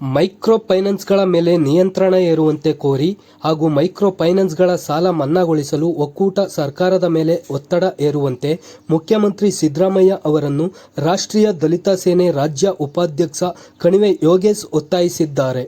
Micro ಫೈನಾನ್ಸ್ಗಳ ಮೇಲೆ ನಿಯಂತ್ರಣ ಏರುವಂತೆ ಕೋರಿ ಹಾಗೂ ಮೈಕ್ರೋ ಫೈನಾನ್ಸ್ಗಳ ಸಾಲ ಮನ್ನಾಗೊಳಿಸಲು ಒಕ್ಕೂಟ ಸರ್ಕಾರದ ಮೇಲೆ ಒತ್ತಡ ಏರುವಂತೆ ಮುಖ್ಯಮಂತ್ರಿ ಸಿದ್ದರಾಮಯ್ಯ ಅವರನ್ನು ರಾಷ್ಟ್ರೀಯ ದಲಿತ ಸೇನೆ ರಾಜ್ಯ ಉಪಾಧ್ಯಕ್ಷ ಕಣಿವೆ ಯೋಗೇಶ್ ಒತ್ತಾಯಿಸಿದ್ದಾರೆ.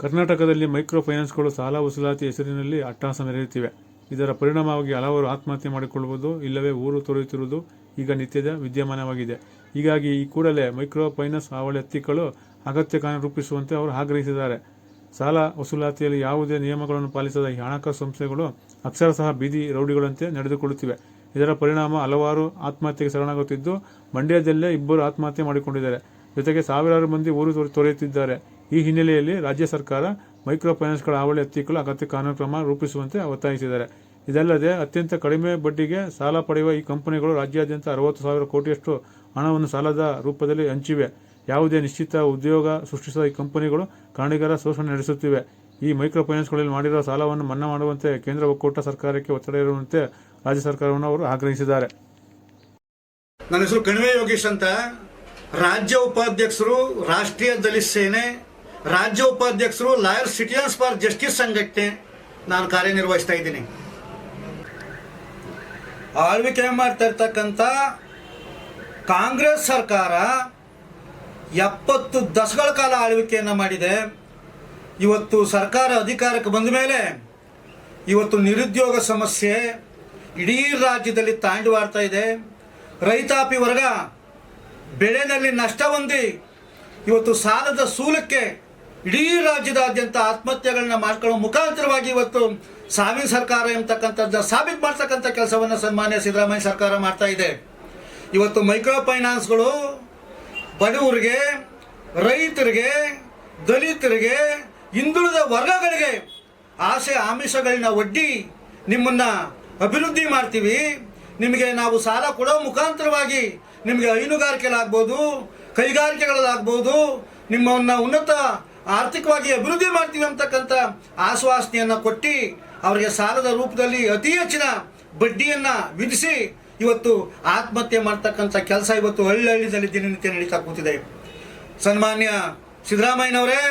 ಕರ್ನಾಟಕದಲ್ಲಿ ಮೈಕ್ರೋ ಫೈನಾನ್ಸ್ಗಳು ಸಾಲ ವಸೂಲಾತಿ ಹೆಸರಿನಲ್ಲಿ ಅಟ್ಟಹಾಸ ಮೆರೆಯುತ್ತಿವೆ. ಇದರ ಪರಿಣಾಮವಾಗಿ ಹಲವರು ಆತ್ಮಹತ್ಯೆ ಮಾಡಿಕೊಳ್ಳುವುದು, ಇಲ್ಲವೇ ಊರು ತೊರೆಯುತ್ತಿರುವುದು ಈಗ ನಿತ್ಯದ ವಿದ್ಯಮಾನವಾಗಿದೆ. ಹೀಗಾಗಿ ಈ ಕೂಡಲೇ ಮೈಕ್ರೋ ಫೈನಾನ್ಸ್ ಹಾವಳಿ ಹತ್ತಿಕ್ಕಲು ಅಗತ್ಯ ಕಾನೂನು ರೂಪಿಸುವಂತೆ ಅವರು ಆಗ್ರಹಿಸಿದ್ದಾರೆ. ಸಾಲ ವಸೂಲಾತಿಯಲ್ಲಿ ಯಾವುದೇ ನಿಯಮಗಳನ್ನು ಪಾಲಿಸದ ಈ ಹಣಕಾಸು ಸಂಸ್ಥೆಗಳು ಅಕ್ಷರಶಃ ಬೀದಿ ರೌಡಿಗಳಂತೆ ನಡೆದುಕೊಳ್ಳುತ್ತಿವೆ. ಇದರ ಪರಿಣಾಮ ಹಲವಾರು ಆತ್ಮಹತ್ಯೆಗೆ ಶರಣಾಗುತ್ತಿದ್ದು, ಮಂಡ್ಯದಲ್ಲೇ ಇಬ್ಬರು ಆತ್ಮಹತ್ಯೆ ಮಾಡಿಕೊಂಡಿದ್ದಾರೆ. ಜೊತೆಗೆ ಸಾವಿರಾರು ಮಂದಿ ಊರು ತೊರೆ- ತೊರೆಯುತ್ತಿದ್ದಾರೆ. ಈ ಹಿನ್ನೆಲೆಯಲ್ಲಿ ರಾಜ್ಯ ಸರ್ಕಾರ ಮೈಕ್ರೋ ಫೈನಾನ್ಸ್ಗಳ ಹಾವಳಿ ಹತ್ತಿಕ್ಕಲು ಅಗತ್ಯ ಕಾನೂನು ಕ್ರಮ ರೂಪಿಸುವಂತೆ ಒತ್ತಾಯಿಸಿದ್ದಾರೆ. ಇದಲ್ಲದೆ ಅತ್ಯಂತ ಕಡಿಮೆ ಬಡ್ಡಿಗೆ ಸಾಲ ಪಡೆಯುವ ಈ ಕಂಪನಿಗಳು ರಾಜ್ಯಾದ್ಯಂತ ಅರವತ್ತು ಸಾವಿರ ಕೋಟಿಯಷ್ಟು ಹಣವನ್ನು ಸಾಲದ ರೂಪದಲ್ಲಿ ಹಂಚಿವೆ. ಯಾವುದೇ ನಿಶ್ಚಿತ ಉದ್ಯೋಗ ಸೃಷ್ಟಿಸದ ಈ ಕಂಪನಿಗಳು ಕಾರಣಿಗರ ಶೋಷಣೆ ನಡೆಸುತ್ತಿವೆ. ಈ ಮೈಕ್ರೋ ಫೈನಾನ್ಸ್ಗಳಲ್ಲಿ ಮಾಡಿರುವ ಸಾಲವನ್ನು ಮನ್ನಾ ಮಾಡುವಂತೆ ಕೇಂದ್ರ ಒಕ್ಕೂಟ ಸರ್ಕಾರಕ್ಕೆ ಒತ್ತಡ ಇರುವಂತೆ ರಾಜ್ಯ ಸರ್ಕಾರವನ್ನು ಅವರು ಆಗ್ರಹಿಸಿದ್ದಾರೆ. ನನ್ನ ಹೆಸರು ಕಣಿವೆ ಯೋಗೇಶ್ ಅಂತ. ರಾಜ್ಯ ಉಪಾಧ್ಯಕ್ಷರು, ರಾಷ್ಟ್ರೀಯ ದಲಿತ ಸೇನೆ, ರಾಜ್ಯ ಉಪಾಧ್ಯಕ್ಷರು, ಲಾಯರ್ ಸಿಟಿಜನ್ಸ್ ಫಾರ್ ಜಸ್ಟಿಸ್ ಸಂಘಕ್ಕೆ ನಾನು ಕಾರ್ಯನಿರ್ವಹಿಸ್ತಾ ಇದ್ದೀನಿ. ಆಳ್ವಿಕೆ ಮಾಡ್ತಾ ಇರ್ತಕ್ಕಂಥ ಕಾಂಗ್ರೆಸ್ ಸರ್ಕಾರ ಎಪ್ಪತ್ತು ದಶಕಗಳ ಕಾಲ ಆಳ್ವಿಕೆಯನ್ನು ಮಾಡಿದೆ. ಇವತ್ತು ಸರ್ಕಾರ ಅಧಿಕಾರಕ್ಕೆ ಬಂದ ಮೇಲೆ ಇವತ್ತು ನಿರುದ್ಯೋಗ ಸಮಸ್ಯೆ ಇಡೀ ರಾಜ್ಯದಲ್ಲಿ ತಾಂಡವಾಡ್ತಾ ಇದೆ. ರೈತಾಪಿ ವರ್ಗ ಬೆಳೆನಲ್ಲಿ ನಷ್ಟ ಹೊಂದಿ ಇವತ್ತು ಸಾಲದ ಸೂಲಕ್ಕೆ ಇಡೀ ರಾಜ್ಯದಾದ್ಯಂತ ಆತ್ಮಹತ್ಯೆಗಳನ್ನ ಮಾಡ್ಕೊಳ್ಳೋ ಮುಖಾಂತರವಾಗಿ ಇವತ್ತು ಸಾವಿನ ಸರ್ಕಾರ ಎಂಬತಕ್ಕಂಥದ್ದು, ಸಾಬೀತು ಮಾಡ್ತಕ್ಕಂಥ ಕೆಲಸವನ್ನು ಸನ್ಮಾನ್ಯ ಸಿದ್ದರಾಮಯ್ಯ ಸರ್ಕಾರ ಮಾಡ್ತಾ ಇದೆ. ಇವತ್ತು ಮೈಕ್ರೋ ಫೈನಾನ್ಸ್ಗಳು ಬಡವರಿಗೆ, ರೈತರಿಗೆ, ದಲಿತರಿಗೆ, ಹಿಂದುಳಿದ ವರ್ಗಗಳಿಗೆ ಆಸೆ ಆಮಿಷಗಳನ್ನ ಒಡ್ಡಿ ನಿಮ್ಮನ್ನ ಅಭಿವೃದ್ಧಿ ಮಾಡ್ತೀವಿ. ನಿಮಗೆ ನಾವು ಸಾಲ ಕೊಡೋ ಮುಖಾಂತರವಾಗಿ ನಿಮಗೆ ಹೈನುಗಾರಿಕೆಗಳಾಗ್ಬೋದು, ಕೈಗಾರಿಕೆಗಳಾಗ್ಬೋದು, ನಿಮ್ಮನ್ನ ಉನ್ನತ ಆರ್ಥಿಕವಾಗಿ ಅಭಿವೃದ್ಧಿ ಮಾಡ್ತೀವಿ ಅಂತಕ್ಕಂಥ ಆಶ್ವಾಸನೆಯನ್ನು ಕೊಟ್ಟು, ಅವರಿಗೆ ಸಾಲದ ರೂಪದಲ್ಲಿ ಅತಿ ಹೆಚ್ಚಿನ ಬಡ್ಡಿಯನ್ನು ವಿಧಿಸಿ ಇವತ್ತು ಆತ್ಮಹತ್ಯೆ ಮಾಡ್ತಕ್ಕಂಥ ಕೆಲಸ ಇವತ್ತು ಹಳ್ಳಿ ಹಳ್ಳಿದಲ್ಲಿ ದಿನನಿತ್ಯ ನಡೀತಾ ಕೂತಿದೆ. ಸನ್ಮಾನ್ಯ ಸಿದ್ದರಾಮಯ್ಯನವರೇ,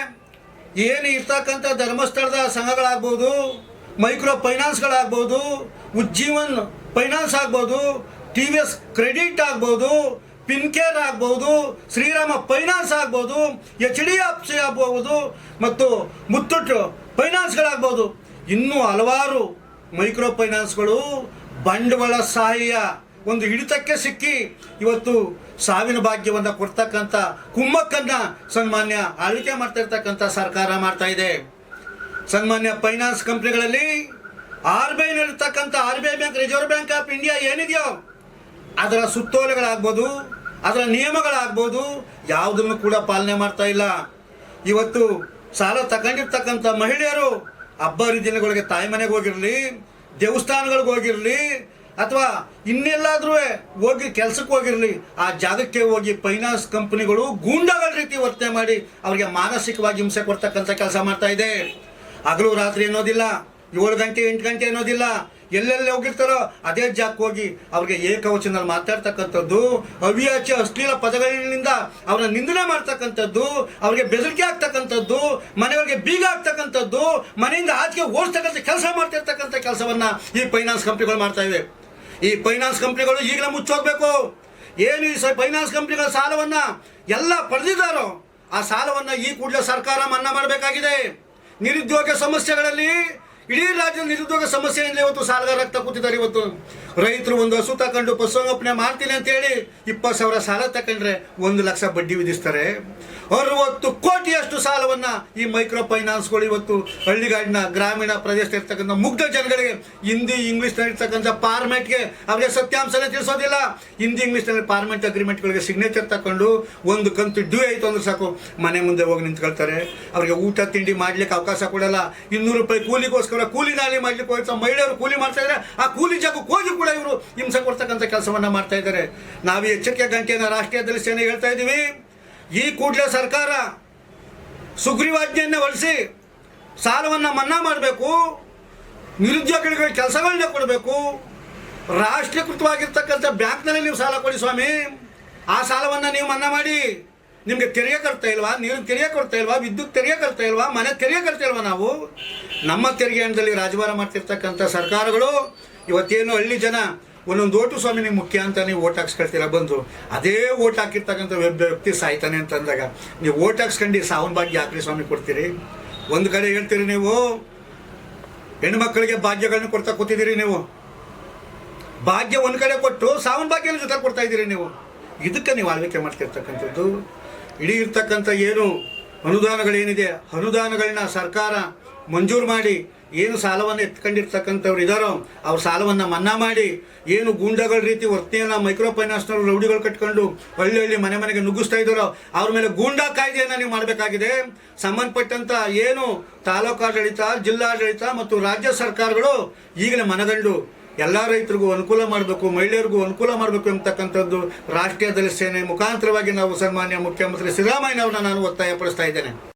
ಏನು ಇರ್ತಕ್ಕಂಥ ಧರ್ಮಸ್ಥಳದ ಸಂಘಗಳಾಗ್ಬೋದು, ಮೈಕ್ರೋ ಫೈನಾನ್ಸ್ಗಳಾಗ್ಬೋದು ಉಜ್ಜೀವನ್ ಫೈನಾನ್ಸ್ ಆಗ್ಬೋದು, ಟಿ ವಿ ಎಸ್ ಕ್ರೆಡಿಟ್ ಆಗ್ಬೋದು, ಪಿನ್ಕೇರ್ ಆಗ್ಬೋದು, ಶ್ರೀರಾಮ ಫೈನಾನ್ಸ್ ಆಗ್ಬೋದು, ಎಚ್ ಡಿ ಎಫ್ ಸಿ ಆಗ್ಬೋದು, ಮತ್ತು ಮುತ್ತುಟ್ ಫೈನಾನ್ಸ್ಗಳಾಗ್ಬೋದು ಇನ್ನೂ ಹಲವಾರು ಮೈಕ್ರೋ ಫೈನಾನ್ಸ್ಗಳು ಬಂಡವಾಳ ಸಹಾಯ ಒಂದು ಹಿಡಿತಕ್ಕೆ ಸಿಕ್ಕಿ ಇವತ್ತು ಸಾವಿನ ಭಾಗ್ಯವನ್ನು ಕೊಡ್ತಕ್ಕಂಥ ಕುಮ್ಮಕ್ಕನ್ನ ಸನ್ಮಾನ್ಯ ಆಳ್ವಿಕೆ ಮಾಡ್ತಾ ಇರ್ತಕ್ಕಂಥ ಸರ್ಕಾರ ಮಾಡ್ತಾ ಇದೆ. ಸನ್ಮಾನ್ಯ ಫೈನಾನ್ಸ್ ಕಂಪ್ನಿಗಳಲ್ಲಿ R B ಐನಲ್ಲಿರ್ತಕ್ಕಂಥ R B I bank, reserve bank of India ಏನಿದೆಯೋ ಅದರ ಸುತ್ತೋಲೆಗಳಾಗ್ಬೋದು, ಅದರ ನಿಯಮಗಳಾಗ್ಬೋದು, ಯಾವುದನ್ನು ಕೂಡ ಪಾಲನೆ ಮಾಡ್ತಾ ಇಲ್ಲ. ಇವತ್ತು ಸಾಲ ತಗೊಂಡಿರ್ತಕ್ಕಂಥ ಮಹಿಳೆಯರು ಹಬ್ಬ ಹರಿದಿನಗಳಿಗೆ ತಾಯಿ ಮನೆಗೆ ಹೋಗಿರಲಿ ದೇವಸ್ಥಾನಗಳಿಗೆ ಹೋಗಿರಲಿ ಅಥವಾ ಇನ್ನೆಲ್ಲಾದ್ರೂ ಹೋಗಿ ಕೆಲ್ಸಕ್ಕೆ ಹೋಗಿರಲಿ, ಆ ಜಾಗಕ್ಕೆ ಹೋಗಿ ಫೈನಾನ್ಸ್ ಕಂಪನಿಗಳು ಗೂಂಡಗಳ ರೀತಿ ವರ್ತನೆ ಮಾಡಿ ಅವರಿಗೆ ಮಾನಸಿಕವಾಗಿ ಹಿಂಸೆ ಕೊಡ್ತಕ್ಕಂಥ ಕೆಲಸ ಮಾಡ್ತಾ ಇದೆ. ಹಗಲು ರಾತ್ರಿ ಅನ್ನೋದಿಲ್ಲ, ಏಳು ಗಂಟೆ ಎಂಟು ಗಂಟೆ ಅನ್ನೋದಿಲ್ಲ ಎಲ್ಲೆಲ್ಲಿ ಹೋಗಿರ್ತಾರೋ ಅದೇ ಜಾಕ್ ಹೋಗಿ ಅವ್ರಿಗೆ ಏಕವಚನದಲ್ಲಿ ಮಾತಾಡ್ತಕ್ಕಂಥದ್ದು ಅವ್ಯಾಚ ಅಶ್ಲೀಲ ಪದಗಳಿಂದ ಅವರ ನಿಂದನೆ ಮಾಡ್ತಕ್ಕಂಥದ್ದು, ಅವ್ರಿಗೆ ಬೆದರಿಕೆ ಆಗ್ತಕ್ಕಂಥದ್ದು ಮನೆಯವರಿಗೆ ಬೀಗ ಆಗ್ತಕ್ಕಂಥದ್ದು ಮನೆಯಿಂದ ಆಚೆಗೆ ಓಡಿಸ್ತಕ್ಕಂಥ ಕೆಲಸ ಮಾಡ್ತಿರ್ತಕ್ಕಂಥ ಕೆಲಸವನ್ನ ಈ ಫೈನಾನ್ಸ್ ಕಂಪ್ನಿಗಳು ಮಾಡ್ತಾ ಇವೆ. ಈ ಫೈನಾನ್ಸ್ ಕಂಪ್ನಿಗಳು ಈಗಲೇ ಮುಚ್ಚೋಗ್ಬೇಕು. ಏನು ಈ ಫೈನಾನ್ಸ್ ಕಂಪ್ನಿಗಳ ಸಾಲವನ್ನ ಎಲ್ಲ ಪಡೆದಿದ್ದಾರೋ ಆ ಸಾಲವನ್ನ ಈ ಕೂಡಲೇ ಸರ್ಕಾರ ಮನ್ನಾ ಮಾಡಬೇಕಾಗಿದೆ. ನಿರುದ್ಯೋಗ ಸಮಸ್ಯೆಗಳಲ್ಲಿ ಇಡೀ ರಾಜ್ಯದ ನಿರುದ್ಯೋಗ ಸಮಸ್ಯೆಯಿಂದ ಇವತ್ತು ಸಾಲಗಾರ ಕೂತಿದ್ದಾರೆ. ಇವತ್ತು ರೈತರು ಒಂದು ಹಸು ತಕೊಂಡು ಪಶುಸಂಗೋಪನೆ ಮಾಡ್ತೀನಿ ಅಂತೇಳಿ ಇಪ್ಪತ್ತು ಸಾವಿರ ಸಾಲ ತಕೊಂಡ್ರೆ ಒಂದು ಲಕ್ಷ ಬಡ್ಡಿ ವಿಧಿಸ್ತಾರೆ. ಅರವತ್ತು ಕೋಟಿಯಷ್ಟು ಸಾಲವನ್ನ ಈ ಮೈಕ್ರೋ ಫೈನಾನ್ಸ್ಗಳು ಇವತ್ತು ಹಳ್ಳಿಗಾಡಿನ ಗ್ರಾಮೀಣ ಪ್ರದೇಶ ಇರ್ತಕ್ಕಂಥ ಮುಗ್ಧ ಜನಗಳಿಗೆ, ಹಿಂದಿ ಇಂಗ್ಲೀಷ್ನಲ್ಲಿ ಇರ್ತಕ್ಕಂಥ ಪಾರ್ಮೆಂಟ್ಗೆ ಅವರಿಗೆ ಸತ್ಯಾಂಶನೇ ತಿಳಿಸೋದಿಲ್ಲ. ಹಿಂದಿ ಇಂಗ್ಲೀಷ್ನಲ್ಲಿ ಪಾರ್ಮೆಂಟ್ ಅಗ್ರಿಮೆಂಟ್ಗಳಿಗೆ ಸಿಗ್ನೇಚರ್ ತಕೊಂಡು ಒಂದು ಕಂತು ಡ್ಯೂ ಆಯಿತು ಅಂದ್ರೆ ಸಾಕು. ಮನೆ ಮುಂದೆ ಹೋಗಿ ನಿಂತ್ಕೊಳ್ತಾರೆ. ಅವರಿಗೆ ಊಟ, ತಿಂಡಿ ಮಾಡ್ಲಿಕ್ಕೆ ಅವಕಾಶ ಕೊಡಲ್ಲ. ಇನ್ನೂರು ರೂಪಾಯಿ ಕೂಲಿಗೋಸ್ಕರ ಕೂಲಿ ನಾಲಿ ಮಾಡ್ಲಿಕ್ಕೆ ಹೋಗ್ತಾ ಮಹಿಳೆಯರು ಕೂಲಿ ಮಾಡ್ತಾ ಇದ್ದಾರೆ. ಆ ಕೂಲಿ ಜಾಗ ಹೋಗಿ ಕೂಡ ಇವರು ಹಿಂಸೆ ಕೊಡ್ತಕ್ಕಂಥ ಕೆಲಸವನ್ನ ಮಾಡ್ತಾ ಇದ್ದಾರೆ. ನಾವು ಎಚ್ಚರಿಕೆ, ಗಂಟೆಯನ್ನು ರಾಷ್ಟ್ರೀಯದಲ್ಲಿ ಸೇನೆ ಹೇಳ್ತಾ ಇದ್ದೀವಿ. ಈ ಕೂಡಲೇ ಸರ್ಕಾರ ಸುಗ್ರೀವಾಜ್ಞೆಯನ್ನೇ ಹೊಲಿಸಿ ಸಾಲವನ್ನು ಮನ್ನಾ ಮಾಡಬೇಕು ನಿರುದ್ಯೋಗಿಗಳಿಗೆ ಕೆಲಸಗಳನ್ನ ಕೊಡಬೇಕು, ರಾಷ್ಟ್ರೀಕೃತವಾಗಿರ್ತಕ್ಕಂಥ ಬ್ಯಾಂಕ್ನಲ್ಲಿ ನೀವು ಸಾಲ ಕೊಡಿ ಸ್ವಾಮಿ. ಆ ಸಾಲವನ್ನು ನೀವು ಮನ್ನಾ ಮಾಡಿ. ನಿಮಗೆ ತೆರಿಗೆ ಕರ್ತಾ ಇಲ್ವಾ? ನೀರು ತೆರಿಗೆ ಕೊಡ್ತಾ ಇಲ್ವಾ? ವಿದ್ಯುತ್ ತೆರಿಗೆ ಕರ್ತಾ ಇಲ್ವಾ? ಮನೆ ತೆರಿಗೆ ಕರ್ತಾ ಇಲ್ವಾ ನಾವು? ನಮ್ಮ ತೆರಿಗೆ ಹಣದಲ್ಲಿ ರಾಜಭಾರ ಮಾಡ್ತಿರ್ತಕ್ಕಂಥ ಸರ್ಕಾರಗಳು ಇವತ್ತೇನು ಹಳ್ಳಿ ಜನ ಒಂದೊಂದು ಓಟು ಸ್ವಾಮಿ ನಿಮ್ಗೆ ಮುಖ್ಯ ಅಂತ ನೀವು ಓಟ್ ಹಾಕ್ಸ್ಕೊಳ್ತೀರ? ಬಂದು ಅದೇ ಓಟ್ ಹಾಕಿರ್ತಕ್ಕಂಥ ವ್ಯಕ್ತಿ ಸಾಯ್ತಾನೆ ಅಂತಂದಾಗ ನೀವು ಓಟ್ ಹಾಕ್ಸ್ಕೊಂಡು ಸಾವನ್ ಭಾಗ್ಯ ಯಾಕ್ರಿ ಸ್ವಾಮಿ ಕೊಡ್ತೀರಿ. ಒಂದು ಕಡೆ ಹೇಳ್ತೀರಿ ನೀವು ಹೆಣ್ಮಕ್ಳಿಗೆ ಭಾಗ್ಯಗಳನ್ನ ಕೊಡ್ತಾ ಕೂತಿದ್ದೀರಿ ನೀವು. ಭಾಗ್ಯ ಒಂದು ಕಡೆ ಕೊಟ್ಟು ಸಾವನ್ ಭಾಗ್ಯನ ಜೊತೆ ಕೊಡ್ತಾ ಇದ್ದೀರಿ ನೀವು. ಇದಕ್ಕೆ ನೀವು ಆಳ್ವಿಕೆ ಮಾಡ್ತಿರ್ತಕ್ಕಂಥದ್ದು. ಇಡೀ ಇರ್ತಕ್ಕಂಥ ಏನು ಅನುದಾನಗಳೇನಿದೆ, ಅನುದಾನಗಳನ್ನ ಸರ್ಕಾರ ಮಂಜೂರು ಮಾಡಿ ಏನು ಸಾಲವನ್ನು ಎತ್ಕೊಂಡಿರ್ತಕ್ಕಂಥವ್ರು ಇದ್ದಾರೋ ಅವ್ರ ಸಾಲವನ್ನು ಮನ್ನಾ ಮಾಡಿ ಏನು ಗೂಂಡಗಳ ರೀತಿ ವರ್ತನೆಯನ್ನು ಮೈಕ್ರೋ ಫೈನಾನ್ಸ್ನವರು ರೌಡಿಗಳು ಕಟ್ಕೊಂಡು ಹಳ್ಳಿ ಹಳ್ಳಿ ಮನೆ ಮನೆಗೆ ನುಗ್ಗಿಸ್ತಾ ಇದ್ದಾರೋ ಅವ್ರ ಮೇಲೆ ಗೂಂಡಾ ಕಾಯ್ದೆಯನ್ನು ನೀವು ಮಾಡಬೇಕಾಗಿದೆ. ಸಂಬಂಧಪಟ್ಟಂಥ ಏನು ತಾಲೂಕಾಡಳಿತ ಜಿಲ್ಲಾಡಳಿತ ಮತ್ತು ರಾಜ್ಯ ಸರ್ಕಾರಗಳು ಈಗಲೇ ಮನಗಂಡು ಎಲ್ಲ ರೈತರಿಗೂ ಅನುಕೂಲ ಮಾಡಬೇಕು, ಮಹಿಳೆಯರಿಗೂ ಅನುಕೂಲ ಮಾಡಬೇಕು ಎಂಬತಕ್ಕಂಥದ್ದು ರಾಷ್ಟ್ರೀಯ ದಲಿತ ಸೇನೆ ಮುಖಾಂತರವಾಗಿ ನಾವು ಸನ್ಮಾನ್ಯ ಮುಖ್ಯಮಂತ್ರಿ ಸಿದ್ದರಾಮಯ್ಯನವ್ರನ್ನ ನಾನು ಒತ್ತಾಯಪಡಿಸ್ತಾ ಇದ್ದೇನೆ.